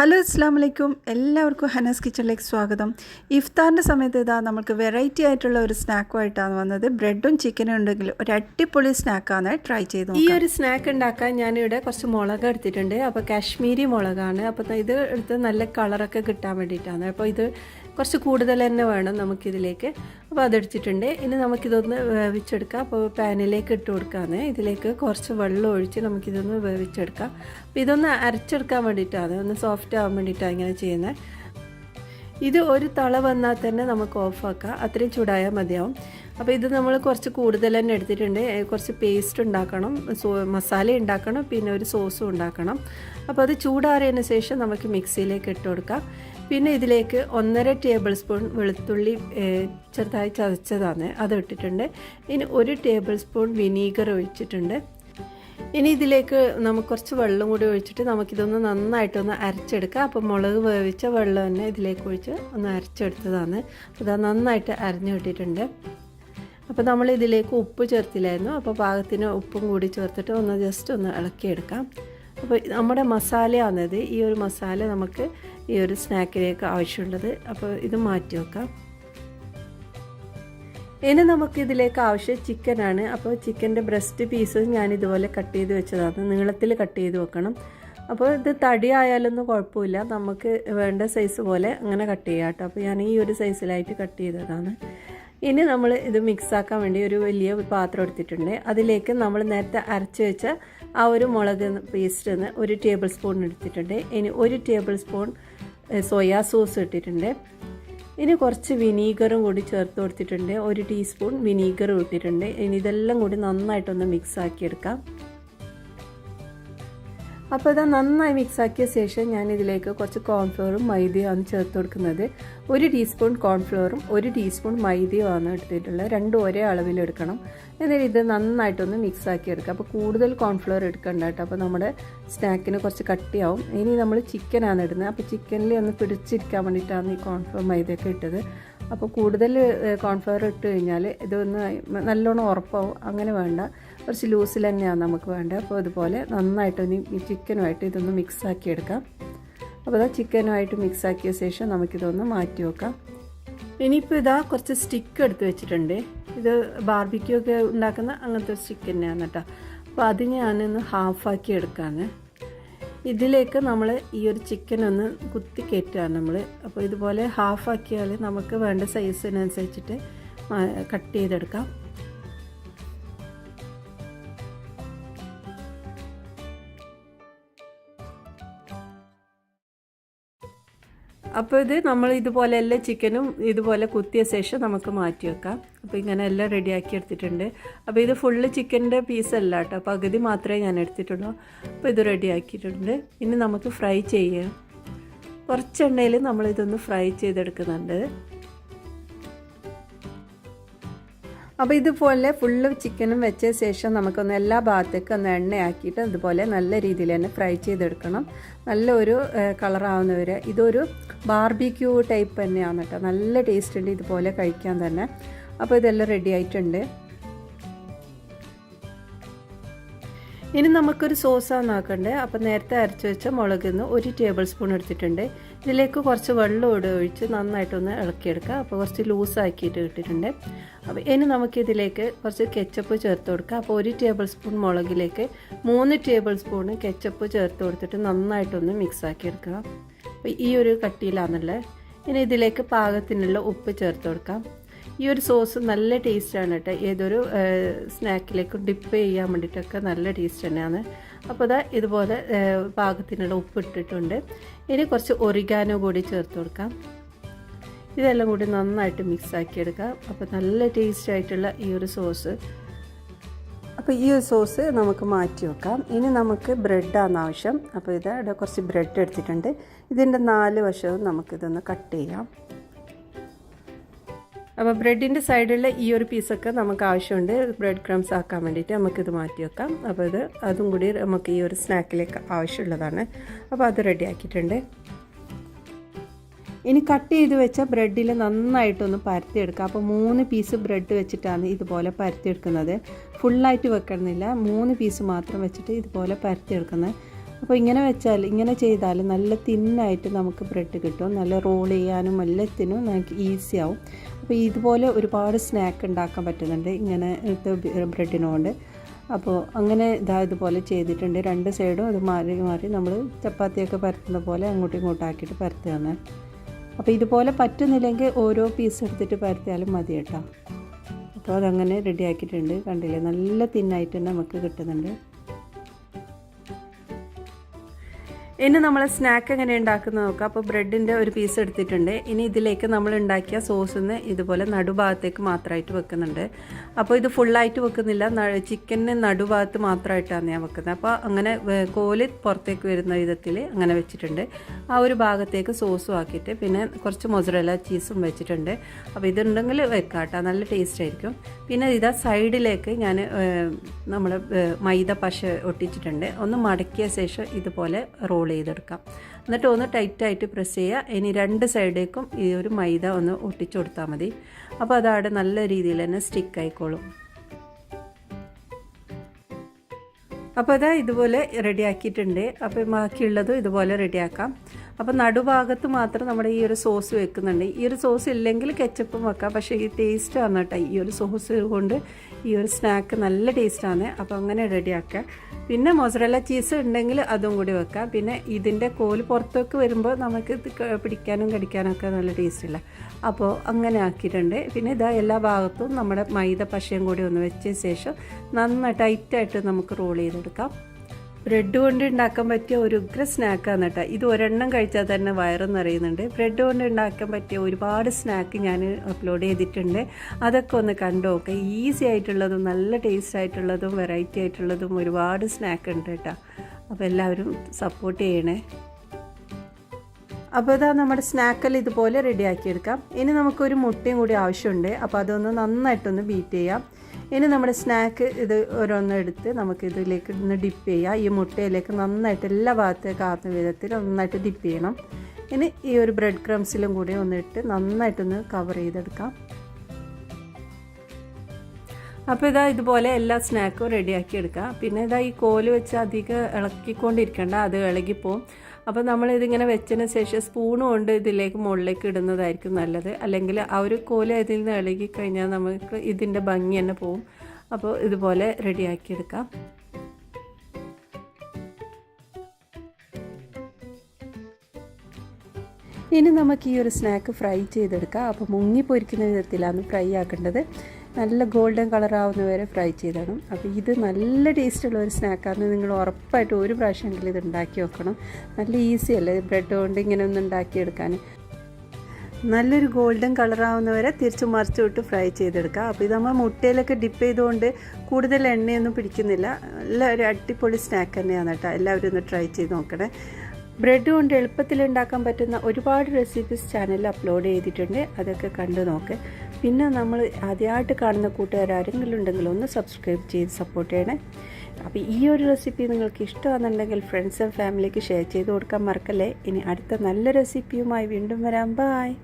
Hello അസ്സാം വലൈക്കും എല്ലാവർക്കും ഹനസ് കിച്ചണിലേക്ക് സ്വാഗതം. ഇഫ്താറിന്റെ സമയത്ത് ഇതാ നമുക്ക് വെറൈറ്റി ആയിട്ടുള്ള ഒരു സ്നാക്കുമായിട്ടാണ് വന്നത്. ബ്രെഡും ചിക്കനും ഉണ്ടെങ്കിൽ ഒരു അടിപൊളി സ്നാക്കാണ് ട്രൈ ചെയ്ത് ഈ ഒരു സ്നാക്ക് ഉണ്ടാക്കാൻ ഞാനിവിടെ കുറച്ച് മുളക് എടുത്തിട്ടുണ്ട്. അപ്പോൾ കാശ്മീരി മുളകാണ്. അപ്പോൾ ഇത് എടുത്ത് നല്ല കളറൊക്കെ കിട്ടാൻ വേണ്ടിയിട്ടാണ്. അപ്പോൾ ഇത് കുറച്ച് കൂടുതൽ തന്നെ വേണം നമുക്കിതിലേക്ക്. അപ്പോൾ അതെടുത്തിട്ടുണ്ട്. ഇനി നമുക്കിതൊന്ന് വേവിച്ചെടുക്കാം. അപ്പോൾ പാനിലേക്ക് ഇട്ട് കൊടുക്കാമെന്ന് ഇതിലേക്ക് കുറച്ച് വെള്ളം ഒഴിച്ച് നമുക്കിതൊന്ന് വേവിച്ചെടുക്കാം. അപ്പോൾ ഇതൊന്ന് അരച്ചെടുക്കാൻ വേണ്ടിയിട്ടാണ്. ഒന്ന് സോഫ്റ്റ് ആവാൻ വേണ്ടിയിട്ടാണ് ഇങ്ങനെ ചെയ്യുന്നത്. ഇത് ഒരു തള വന്നാൽ തന്നെ നമുക്ക് ഓഫാക്കാം. അത്രയും ചൂടായാൽ മതിയാവും. അപ്പോൾ ഇത് നമ്മൾ കുറച്ച് കൂടുതൽ തന്നെ എടുത്തിട്ടുണ്ട്. കുറച്ച് പേസ്റ്റ് ഉണ്ടാക്കണം. സോ മസാല ഉണ്ടാക്കണം. പിന്നെ ഒരു സോസും ഉണ്ടാക്കണം. അപ്പോൾ അത് ചൂടാറിയതിന് ശേഷം നമുക്ക് മിക്സിയിലേക്ക് ഇട്ട് കൊടുക്കാം. പിന്നെ ഇതിലേക്ക് ഒന്നര ടേബിൾ സ്പൂൺ വെളുത്തുള്ളി ചെറുതായി ചതച്ചതാണ്. അത് ഇട്ടിട്ടുണ്ട്. ഇനി ഒരു ടേബിൾ സ്പൂൺ വിനീഗർ ഒഴിച്ചിട്ടുണ്ട്. ഇനി ഇതിലേക്ക് നമുക്ക് കുറച്ച് വെള്ളം കൂടി ഒഴിച്ചിട്ട് നമുക്കിതൊന്ന് നന്നായിട്ടൊന്ന് അരച്ചെടുക്കാം. അപ്പോൾ മുളക് വേവിച്ച വെള്ളം തന്നെ ഇതിലേക്ക് ഒഴിച്ച് ഒന്ന് അരച്ചെടുത്തതാണ്. അത് നന്നായിട്ട് അരഞ്ഞു കിട്ടിയിട്ടുണ്ട്. അപ്പോൾ നമ്മൾ ഇതിലേക്ക് ഉപ്പ് ചേർത്തില്ലായിരുന്നു. അപ്പോൾ പാകത്തിന് ഉപ്പും കൂടി ചേർത്തിട്ട് ഒന്ന് ജസ്റ്റ് ഒന്ന് ഇളക്കിയെടുക്കാം. അപ്പോൾ നമ്മുടെ മസാലയാണിത്. ഈ ഒരു മസാല നമുക്ക് ഈ ഒരു സ്നാക്കിലേക്ക് ആവശ്യമുള്ളത്. അപ്പോൾ ഇത് മാറ്റി വെക്കാം. ഇനി നമുക്ക് ഇതിലേക്ക് ആവശ്യം ചിക്കനാണ്. അപ്പോൾ ചിക്കന്റെ ബ്രസ്റ്റ് പീസ് ഞാൻ ഇതുപോലെ കട്ട് ചെയ്ത് വെച്ചതാണ്. നീളത്തിൽ കട്ട് ചെയ്ത് വെക്കണം. അപ്പോൾ ഇത് തടി ആയാലൊന്നും കുഴപ്പമില്ല. നമുക്ക് വേണ്ട സൈസ് പോലെ അങ്ങനെ കട്ട് ചെയ്യാം കേട്ടോ. അപ്പോൾ ഞാൻ ഈ ഒരു സൈസിലായിട്ട് കട്ട് ചെയ്തതാണ്. ഇനി നമ്മൾ ഇത് മിക്സാക്കാൻ വേണ്ടി ഒരു വലിയ പാത്രം എടുത്തിട്ടുണ്ട്. അതിലേക്ക് നമ്മൾ നേരത്തെ അരച്ച് വെച്ച ആ ഒരു മുളക് പേസ്റ്റ് ഒരു ടേബിൾ സ്പൂൺ എടുത്തിട്ടുണ്ട്. ഇനി ഒരു ടേബിൾ സ്പൂൺ സോയാ സോസ് ഇട്ടിട്ടുണ്ട്. ഇനി കുറച്ച് വിനീഗറും കൂടി ചേർത്ത് കൊടുത്തിട്ടുണ്ട്. ഒരു ടീസ്പൂൺ വിനീഗർ ഇട്ടിട്ടുണ്ട് ഇനി ഇതെല്ലാം കൂടി നന്നായിട്ടൊന്ന് മിക്സ് ആക്കിയെടുക്കാം. അപ്പോൾ ഇത് നന്നായി മിക്സ് ആക്കിയ ശേഷം ഞാൻ ഇതിലേക്ക് കുറച്ച് കോൺഫ്ലോറും മൈദയുമാണ് ചേർത്ത് കൊടുക്കുന്നത്. ഒരു ടീസ്പൂൺ കോൺഫ്ലോറും ഒരു ടീസ്പൂൺ മൈദയുമാണ് എടുത്തിട്ടുള്ളത്. രണ്ടും ഒരേ അളവിലെടുക്കണം. എന്നിട്ട് ഇത് നന്നായിട്ടൊന്ന് മിക്സ് ആക്കി എടുക്കുക അപ്പോൾ കൂടുതൽ കോൺഫ്ലോർ എടുക്കണ്ട കേട്ടോ. അപ്പോൾ നമ്മുടെ സ്നാക്കിന് കുറച്ച് കട്ടിയാവും. ഇനി നമ്മൾ ചിക്കനാണ് ഇടുന്നത്. അപ്പോൾ ചിക്കനിൽ ഒന്ന് പിടിച്ചിരിക്കാൻ വേണ്ടിയിട്ടാണ് ഈ കോൺഫ്ലോർ മൈദയൊക്കെ ഇട്ടത്. അപ്പോൾ കൂടുതൽ കോൺഫ്ലോർ ഇട്ട് കഴിഞ്ഞാൽ ഇതൊന്ന് നല്ലോണം ഉറപ്പാവും. അങ്ങനെ വേണ്ട. കുറച്ച് ലൂസിൽ തന്നെയാണ് നമുക്ക് വേണ്ടത്. അപ്പോൾ ഇതുപോലെ നന്നായിട്ട് ഈ ചിക്കനുമായിട്ട് ഇതൊന്ന് മിക്സാക്കി എടുക്കാം. അപ്പോൾ ഇതാ ചിക്കനുമായിട്ട് മിക്സാക്കിയ ശേഷം നമുക്കിതൊന്ന് മാറ്റി വെക്കാം. ഇനിയിപ്പോൾ ഇതാ കുറച്ച് സ്റ്റിക്ക് എടുത്ത് വെച്ചിട്ടുണ്ട്. ഇത് ബാർബിക്യൂ ഒക്കെ ഉണ്ടാക്കുന്ന അങ്ങനത്തെ സ്റ്റിക്ക് തന്നെയാണ് കേട്ടോ. അപ്പോൾ അത് ഞാനൊന്ന് ഹാഫാക്കി എടുക്കാന്ന് ഇതിലേക്ക് നമ്മൾ ഈ ഒരു ചിക്കൻ ഒന്ന് കുത്തി കയറ്റുകയാണ് നമ്മൾ. അപ്പോൾ ഇതുപോലെ ഹാഫാക്കിയാൽ നമുക്ക് വേണ്ട സൈസിനനുസരിച്ചിട്ട് കട്ട് ചെയ്തെടുക്കാം. അപ്പോൾ ഇത് നമ്മൾ ഇതുപോലെ എല്ലാ ചിക്കനും ഇതുപോലെ കുത്തിയ ശേഷം നമുക്ക് മാറ്റി വെക്കാം. അപ്പോൾ ഇങ്ങനെ എല്ലാം റെഡിയാക്കി എടുത്തിട്ടുണ്ട്. അപ്പോൾ ഇത് ഫുള്ള് ചിക്കന്റെ പീസല്ല കേട്ടോ. പകുതി മാത്രമേ ഞാൻ എടുത്തിട്ടുള്ളൂ. അപ്പോൾ ഇത് റെഡിയാക്കിയിട്ടുണ്ട്. ഇനി നമുക്ക് ഫ്രൈ ചെയ്യാം. കുറച്ചെണ്ണയിൽ നമ്മളിതൊന്ന് ഫ്രൈ ചെയ്തെടുക്കുന്നുണ്ട്. അപ്പോൾ ഇതുപോലെ ഫുള്ള് ചിക്കനും വെച്ച ശേഷം നമുക്കൊന്ന് എല്ലാ ഭാഗത്തേക്കും ഒന്ന് എണ്ണയാക്കിയിട്ട് ഇതുപോലെ നല്ല രീതിയിൽ തന്നെ ഫ്രൈ ചെയ്തെടുക്കണം. നല്ല ഒരു കളറാവുന്ന വരെ ഇതൊരു ബാർബിക്യൂ ടൈപ്പ് തന്നെയാണ് കേട്ടോ. നല്ല ടേസ്റ്റ് ഉണ്ട് ഇതുപോലെ കഴിക്കാൻ തന്നെ. അപ്പോൾ ഇതെല്ലാം റെഡി ആയിട്ടുണ്ട്. ഇനി നമുക്കൊരു സോസാണ് ആക്കണ്ടേ അപ്പോൾ നേരത്തെ അരച്ച് വെച്ച മുളകിന്ന് ഒരു ടേബിൾ സ്പൂൺ എടുത്തിട്ടുണ്ട്. ഇതിലേക്ക് കുറച്ച് വെള്ളം ഇട ഒഴിച്ച് നന്നായിട്ടൊന്ന് ഇളക്കിയെടുക്കുക അപ്പോൾ കുറച്ച് ലൂസാക്കിയിട്ട് ഇട്ടിട്ടുണ്ട്. അപ്പോൾ ഇനി നമുക്കിതിലേക്ക് കുറച്ച് കെച്ചപ്പ് ചേർത്ത് കൊടുക്കുക അപ്പോൾ ഒരു ടേബിൾ സ്പൂൺ മുളകിലേക്ക് മൂന്ന് ടേബിൾ സ്പൂൺ കെച്ചപ്പ് ചേർത്ത് കൊടുത്തിട്ട് നന്നായിട്ടൊന്ന് മിക്സ് ആക്കി എടുക്കുക അപ്പോൾ ഈ ഒരു കട്ടിയിലാണല്ലേ. ഇനി ഇതിലേക്ക് പാകത്തിനുള്ള ഉപ്പ് ചേർത്ത് കൊടുക്കാം. ഈ ഒരു സോസ് നല്ല ടേസ്റ്റാണ് കേട്ടോ. ഏതൊരു സ്നാക്കിലേക്ക് ഡിപ്പ് ചെയ്യാൻ വേണ്ടിയിട്ടൊക്കെ നല്ല ടേസ്റ്റ് തന്നെയാണ്. അപ്പോൾ ഇതാ ഇതുപോലെ പാകത്തിനുള്ള ഉപ്പ് ഇട്ടിട്ടുണ്ട്. ഇനി കുറച്ച് ഒറിഗാനോ കൂടി ചേർത്ത് കൊടുക്കാം. ഇതെല്ലാം കൂടി നന്നായിട്ട് മിക്സ് ആക്കിയെടുക്കാം അപ്പോൾ നല്ല ടേസ്റ്റ് ആയിട്ടുള്ള ഈ ഒരു സോസ്. അപ്പോൾ ഈ ഒരു സോസ് നമുക്ക് മാറ്റി വെക്കാം. ഇനി നമുക്ക് ബ്രെഡാണ് ആവശ്യം. അപ്പോൾ ഇത് കുറച്ച് ബ്രെഡ് എടുത്തിട്ടുണ്ട്. ഇതിന്റെ നാല് വശവും നമുക്കിതൊന്ന് കട്ട് ചെയ്യാം. അപ്പോൾ ബ്രെഡിന്റെ സൈഡിലുള്ള ഈ ഒരു പീസൊക്കെ നമുക്ക് ആവശ്യമുണ്ട്. ബ്രെഡ് ക്രംസ് ആക്കാൻ വേണ്ടിയിട്ട് നമുക്കിത് മാറ്റി വെക്കാം. അപ്പോൾ ഇത് അതും കൂടി നമുക്ക് ഈ ഒരു സ്നാക്കിലേക്ക് ആവശ്യമുള്ളതാണ്. അപ്പോൾ അത് റെഡി ആക്കിയിട്ടുണ്ട്. ഇനി കട്ട് ചെയ്ത് വെച്ച ബ്രെഡിൽ നന്നായിട്ടൊന്ന് പരത്തിയെടുക്കുക അപ്പോൾ മൂന്ന് പീസ് ബ്രെഡ് വെച്ചിട്ടാണ് ഇതുപോലെ പരത്തിയെടുക്കുന്നത്. ഫുള്ളായിട്ട് വെക്കണമെന്നില്ല. മൂന്ന് പീസ് മാത്രം വെച്ചിട്ട് ഇതുപോലെ പരത്തിയെടുക്കുന്നത്. അപ്പോൾ ഇങ്ങനെ വെച്ചാൽ ഇങ്ങനെ ചെയ്താൽ നല്ല തിന്നായിട്ട് നമുക്ക് ബ്രെഡ് കിട്ടും. നല്ല റോൾ ചെയ്യാനും എല്ലാത്തിനും നമുക്ക് ഈസി ആവും. അപ്പോൾ ഇതുപോലെ ഒരുപാട് സ്നാക്ക് ഉണ്ടാക്കാൻ പറ്റുന്നുണ്ട്. ഇങ്ങനെ ബ്രെഡിനോണ്ട് അപ്പോൾ അങ്ങനെ ഇതാ ഇതുപോലെ ചെയ്തിട്ടുണ്ട്. രണ്ട് സൈഡും അത് മാറി മാറി നമ്മൾ ചപ്പാത്തിയൊക്കെ പരത്തുന്ന പോലെ അങ്ങോട്ടും ഇങ്ങോട്ടും ആക്കിയിട്ട് പരത്തുകയാണ്. അപ്പോൾ ഇതുപോലെ പറ്റുന്നില്ലെങ്കിൽ ഓരോ പീസ് എടുത്തിട്ട് പരത്തിയാലും മതി കേട്ടോ. അപ്പോൾ അതങ്ങനെ റെഡി ആക്കിയിട്ടുണ്ട്. കണ്ടില്ലേ? നല്ല തിന്നായിട്ട് തന്നെ നമുക്ക് കിട്ടുന്നുണ്ട്. ഇനി നമ്മൾ സ്നാക്ക് എങ്ങനെ ഉണ്ടാക്കുന്നത് നോക്കാം. അപ്പോൾ ബ്രെഡിന്റെ ഒരു പീസ് എടുത്തിട്ടുണ്ട്. ഇനി ഇതിലേക്ക് നമ്മൾ ഉണ്ടാക്കിയ സോസിന്ന് ഇതുപോലെ നടുഭാഗത്തേക്ക് മാത്രമായിട്ട് വെക്കുന്നുണ്ട്. അപ്പോൾ ഇത് ഫുള്ളായിട്ട് വെക്കുന്നില്ല. ചിക്കന് നടുഭാഗത്ത് മാത്രമായിട്ടാണ് ഞാൻ വെക്കുന്നത്. അപ്പോൾ അങ്ങനെ കോൽ പുറത്തേക്ക് വരുന്ന വിധത്തിൽ അങ്ങനെ വെച്ചിട്ടുണ്ട്. ആ ഒരു ഭാഗത്തേക്ക് സോസും ആക്കിയിട്ട് പിന്നെ കുറച്ച് മൊസറല ചീസും വെച്ചിട്ടുണ്ട്. അപ്പോൾ ഇതുണ്ടെങ്കിൽ വെക്കാം കേട്ടോ നല്ല ടേസ്റ്റ് ആയിരിക്കും. പിന്നെ ഇതാ സൈഡിലേക്ക് ഞാൻ നമ്മൾ മൈദ പശ ഒട്ടിച്ചിട്ടുണ്ട്. ഒന്ന് മടക്കിയ ശേഷം ഇതുപോലെ റോൾ ചെയ്തെടുക്കാം. എന്നിട്ട് ഒന്ന് ടൈറ്റായിട്ട് പ്രസ് ചെയ്യുക. ഇനി രണ്ട് സൈഡേക്കും ഈ ഒരു മൈദ ഒന്ന് ഒട്ടിച്ചു കൊടുത്താൽ മതി. അപ്പോൾ അതവിടെ നല്ല രീതിയിൽ തന്നെ സ്റ്റിക്ക് ആയിക്കോളും. അപ്പോൾ അതാ ഇതുപോലെ റെഡിയാക്കിയിട്ടുണ്ട് അപ്പോൾ ബാക്കിയുള്ളതും ഇതുപോലെ റെഡിയാക്കാം അപ്പോൾ നടുഭാഗത്ത് മാത്രം നമ്മുടെ ഈ ഒരു സോസ് വെക്കുന്നുണ്ട്. ഈ ഒരു സോസ് ഇല്ലെങ്കിൽ കെച്ചപ്പും വെക്കാം. പക്ഷേ ഈ ടേസ്റ്റാണ് കേട്ടോ ഈ ഒരു സോസ് കൊണ്ട് ഈ ഒരു സ്നാക്ക് നല്ല ടേസ്റ്റാണ്. അപ്പോൾ അങ്ങനെ റെഡിയാക്കുക പിന്നെ മൊസറല്ല ചീസ് ഉണ്ടെങ്കിൽ അതും കൂടി വെക്കാം. പിന്നെ ഇതിന്റെ കോൽ പുറത്തേക്ക് വരുമ്പോൾ നമുക്ക് പിടിക്കാനും കടിക്കാനൊക്കെ നല്ല ടേസ്റ്റില്ല അപ്പോൾ അങ്ങനെ ആക്കിയിട്ടുണ്ട്. പിന്നെ ഇതാ എല്ലാ ഭാഗത്തും നമ്മുടെ മൈദ പശയും കൂടി ഒന്ന് വെച്ച ശേഷം നന്നായി ടൈറ്റായിട്ട് നമുക്ക് റോൾ ചെയ്തെടുക്കാം. ബ്രെഡ് കൊണ്ട് ഉണ്ടാക്കാൻ പറ്റിയ ഒരു ഉഗ്ര സ്നാക്കാണ് കേട്ടോ. ഇത് ഒരെണ്ണം കഴിച്ചാൽ തന്നെ വയറെന്ന് അറിയുന്നുണ്ട് ബ്രെഡ് കൊണ്ട് ഉണ്ടാക്കാൻ പറ്റിയ ഒരുപാട് സ്നാക്ക് ഞാൻ അപ്ലോഡ് ചെയ്തിട്ടുണ്ട്. അതൊക്കെ ഒന്ന് കണ്ടു നോക്കുക ഈസി ആയിട്ടുള്ളതും നല്ല ടേസ്റ്റ് ആയിട്ടുള്ളതും വെറൈറ്റി ആയിട്ടുള്ളതും ഒരുപാട് സ്നാക്ക് ഉണ്ട് കേട്ടോ. അപ്പോൾ എല്ലാവരും സപ്പോർട്ട് ചെയ്യണേ. അപ്പോൾ ഇതാ നമ്മുടെ സ്നാക്കെല്ലാം ഇതുപോലെ റെഡിയാക്കിയെടുക്കാം ഇനി നമുക്കൊരു മുട്ടയും കൂടി ആവശ്യമുണ്ട്. അപ്പോൾ അതൊന്ന് നന്നായിട്ടൊന്ന് ബീറ്റ് ചെയ്യാം. ഇനി നമ്മുടെ സ്നാക്ക് ഇത് ഓരോന്നും എടുത്ത് നമുക്ക് ഇതിലേക്ക് ഒന്ന് ഡിപ്പ് ചെയ്യാം. ഈ മുട്ടയിലേക്ക് നന്നായിട്ട് എല്ലാ ഭാഗത്തേക്ക് ആർന്ന വിധത്തിൽ നന്നായിട്ട് ഡിപ്പ് ചെയ്യണം. ഇനി ഈ ഒരു ബ്രെഡ് ക്രംസിലും കൂടി ഒന്ന് ഇട്ട് നന്നായിട്ടൊന്ന് കവർ ചെയ്തെടുക്കാം. അപ്പോൾ ഇതാ ഇതുപോലെ എല്ലാ സ്നാക്കും റെഡിയാക്കി എടുക്കാം. പിന്നെ ഇതാ ഈ കോൽ വെച്ച് അധികം ഇളക്കിക്കൊണ്ടിരിക്കേണ്ട അത് ഇളകിപ്പോവും. അപ്പോൾ നമ്മളിതിങ്ങനെ വെച്ചതിന് ശേഷം സ്പൂൺ കൊണ്ട് ഇതിലേക്ക് മുകളിലേക്ക് ഇടുന്നതായിരിക്കും നല്ലത്. അല്ലെങ്കിൽ ആ ഒരു കോല ഇതിൽ നിന്ന് ഇളകി കഴിഞ്ഞാൽ നമുക്ക് ഇതിന്റെ ഭംഗി തന്നെ പോവും. അപ്പോൾ ഇതുപോലെ റെഡിയാക്കി എടുക്കാം. ഇനി നമുക്ക് ഈ ഒരു സ്നാക്ക് ഫ്രൈ ചെയ്തെടുക്കാം. അപ്പോൾ മുങ്ങി പൊരിക്കുന്ന വിധത്തിലാണ് ഫ്രൈ ആക്കേണ്ടത്. നല്ല ഗോൾഡൻ കളർ ആവുന്ന വരെ ഫ്രൈ ചെയ്തിടണം. അപ്പോൾ ഇത് നല്ല ടേസ്റ്റുള്ള ഒരു സ്നാക്കാണ്. നിങ്ങൾ ഉറപ്പായിട്ട് ഒരു പ്രാവശ്യമെങ്കിലും ഇത് ഉണ്ടാക്കി വെക്കണം. നല്ല ഈസി അല്ലേ? ബ്രെഡ് കൊണ്ട് ഇങ്ങനെ ഒന്ന് ഉണ്ടാക്കിയെടുക്കാൻ. നല്ലൊരു ഗോൾഡൻ കളറാവുന്ന വരെ തിരിച്ചു മറിച്ചു വിട്ട് ഫ്രൈ ചെയ്തെടുക്കുക അപ്പോൾ ഇത് നമ്മൾ മുട്ടയിലൊക്കെ ഡിപ്പ് ചെയ്തുകൊണ്ട് കൂടുതൽ എണ്ണയൊന്നും പിടിക്കുന്നില്ല. നല്ല ഒരു അടിപൊളി സ്നാക്ക് തന്നെയാണ് കേട്ടോ. എല്ലാവരും ഒന്ന് ട്രൈ ചെയ്ത് നോക്കണേ. ബ്രെഡ് കൊണ്ട് എളുപ്പത്തിൽ ഉണ്ടാക്കാൻ പറ്റുന്ന ഒരുപാട് റെസിപ്പീസ് ചാനലിൽ അപ്ലോഡ് ചെയ്തിട്ടുണ്ട്. അതൊക്കെ കണ്ടു നോക്ക്. പിന്നെ നമ്മൾ ആദ്യമായിട്ട് കാണുന്ന കൂട്ടുകാർ ആരെങ്കിലും ഉണ്ടെങ്കിൽ ഒന്ന് സബ്സ്ക്രൈബ് ചെയ്ത് സപ്പോർട്ട് ചെയ്യണേ. അപ്പോൾ ഈ ഒരു റെസിപ്പി നിങ്ങൾക്ക് ഇഷ്ടമാണെന്നുണ്ടെങ്കിൽ ഫ്രണ്ട്സ് ആൻഡ് ഫാമിലിക്ക് ഷെയർ ചെയ്ത് കൊടുക്കാൻ മറക്കല്ലേ. ഇനി അടുത്ത നല്ല റെസിപ്പിയുമായി വീണ്ടും വരാം. ബായ്